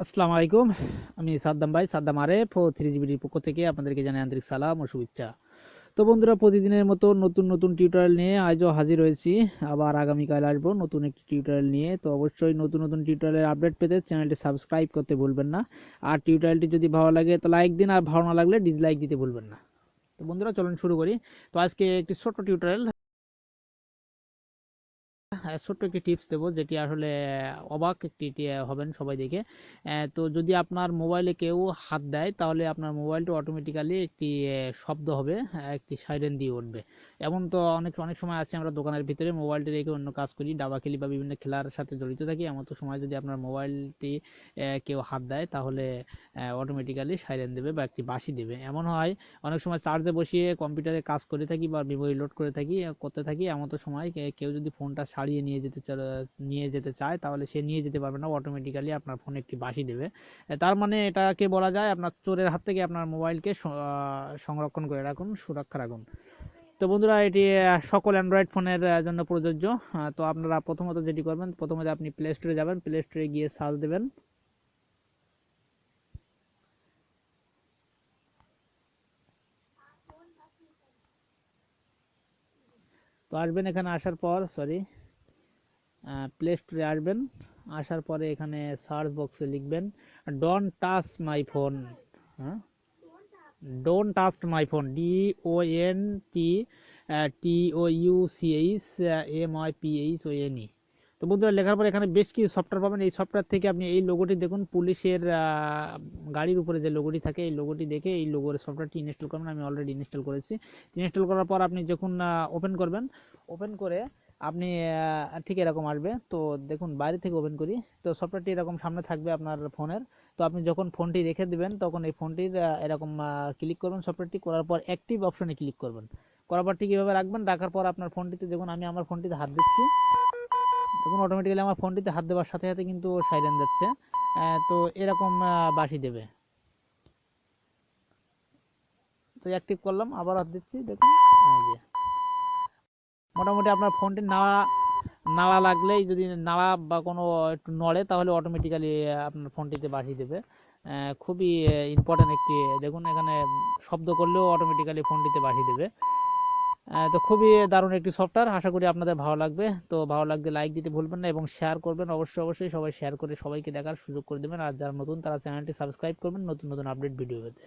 আসসালামু আলাইকুম। আমি সাদ্দাম ভাই, সাদ্দাম আরেফ ও থ্রি জিবির পক্ষ থেকে আপনাদেরকে জানাই আন্তরিক সালাম ও শুভেচ্ছা। তো বন্ধুরা, প্রতিদিনের মতো নতুন নতুন টিউটোরিয়াল নিয়ে আজও হাজির হয়েছি। আবার আগামীকাল আসব নতুন একটি টিউটোরিয়াল নিয়ে। তো অবশ্যই নতুন নতুন টিউটোরিয়ালের আপডেট পেতে চ্যানেলটি সাবস্ক্রাইব করতে ভুলবেন না। আর টিউটোরিয়ালটি যদি ভালো লাগে, তো লাইক দিন। আর ভালো না লাগলে ডিসলাইক দিতে ভুলবেন না। তো বন্ধুরা, চলুন শুরু করি। তো আজকে একটি ছোট্ট টিউটোরিয়াল ছোট্ট একটি টিপস দেবো যেটি আসলে অবাক একটি হবেন সবাই দেখে। তো যদি আপনার মোবাইলে কেউ হাত দেয় তাহলে আপনার মোবাইলটা অটোমেটিক্যালি একটি শব্দ হবে আহ, একটি সাইরেন দিয়ে উঠবে। এমন তো অনেক অনেক সময় আছে আমরা দোকানের ভিতরে মোবাইলটি রেখে অন্য কাজ করি ডাবা খেলি বা বিভিন্ন খেলার সাথে জড়িত থাকি। এমন তো সময় যদি আপনার মোবাইলটি কেউ হাত দেয় তাহলে অটোমেটিক্যালি সাইরেন দেবে বা একটি বাসি দেবে। এমন হয় অনেক সময় চার্জে বসিয়ে কম্পিউটারে কাজ করে থাকি বা মেমোরি লোড করে থাকি করতে থাকি। এমন তো সময় কেউ যদি ফোনটা ছাড়িয়ে নিয়ে যেতে নিয়ে যেতে চায়, তাহলে সে নিয়ে যেতে পারবে না। অটোমেটিক্যালি আপনার ফোনে একটি বাঁশি দেবে। তার মানে এটাকে বলা যায় আপনার চোরের হাত থেকে আপনার মোবাইলকে সংরক্ষণ করে রাখুন, সুরক্ষা রাখুন। তো বন্ধুরা, এটি সকল অ্যান্ড্রয়েড ফোনের জন্য প্রযোজ্য। তো আপনারা প্রথমত যেটি করবেন, প্রথমে আপনি প্লে স্টোরে যাবেন। প্লে স্টোরে গিয়ে সার্চ দেবেন। তো আসবেন এখানে আসার পর সরি প্লে স্টোরে আসবেন, আসার পরে এখানে সার্চ বক্সে লিখবেন ডন টাচ মাই ফোন হ্যাঁ? Don't touch my phone D O N T T O U C H M I P H O N E তো বন্ধুরা, লেখার পর এখানে বেশ কিছু সফটওয়্যার পাবেন। এই সফটওয়্যার থেকে আপনি এই লোগোটি দেখুন। পুলিশের গাড়ির উপরে যে লোগোটি থাকে, এই লোগোটি দেখে এই লোগোর সফটওয়্যারটি ইনস্টল করবেন। আমি অলরেডি ইনস্টল করেছি। ইনস্টল করার পর আপনি যখন ওপেন করবেন ওপেন করে আপনি ঠিক এরকম আসবে। তো দেখুন, বাইরে থেকে ওপেন করি। তো সফটওয়্যারটি এরকম সামনে থাকবে আপনার ফোনের। তো আপনি যখন ফোনটি রেখে দেবেন, তখন এই ফোনটির এরকম ক্লিক করবেন সফটওয়্যারটি। করার পর অ্যাক্টিভ অপশনে ক্লিক করবেন। করার পর ঠিক এভাবে রাখবেন। রাখার পর আপনার ফোনটিতে দেখুন, আমি আমার ফোনটিতে হাত দিচ্ছি। দেখুন অটোমেটিক্যালি আমার ফোনটিতে হাত দেওয়ার সাথে সাথে কিন্তু সাইরেন যাচ্ছে। তো এরকম বাঁশি দেবে। তো অ্যাক্টিভ করলাম, আবার হাত দিচ্ছি। দেখুন, এই যে। মোটামুটি আপনার ফোনটি নাড়া নাড়া লাগলেই যদি নাড়া বা কোনো একটু নড়ে তাহলে অটোমেটিক্যালি আপনার ফোনটিতে বাঁশি দেবে। খুবই ইম্পর্ট্যান্ট একটি, দেখুন এখানে শব্দ করলেও অটোমেটিক্যালি ফোনটিতে বাঁশি দেবে। তো খুবই দারুণ একটি সফটওয়্যার আশা করি আপনাদের ভালো লাগবে। তো ভালো লাগলে লাইক দিতে ভুলবেন না এবং শেয়ার করবেন। অবশ্যই অবশ্যই সবাই শেয়ার করে সবাইকে দেখার সুযোগ করে দেবেন। আর যারা নতুন, তারা চ্যানেলটি সাবস্ক্রাইব করবেন নতুন নতুন আপডেট ভিডিও পেতে।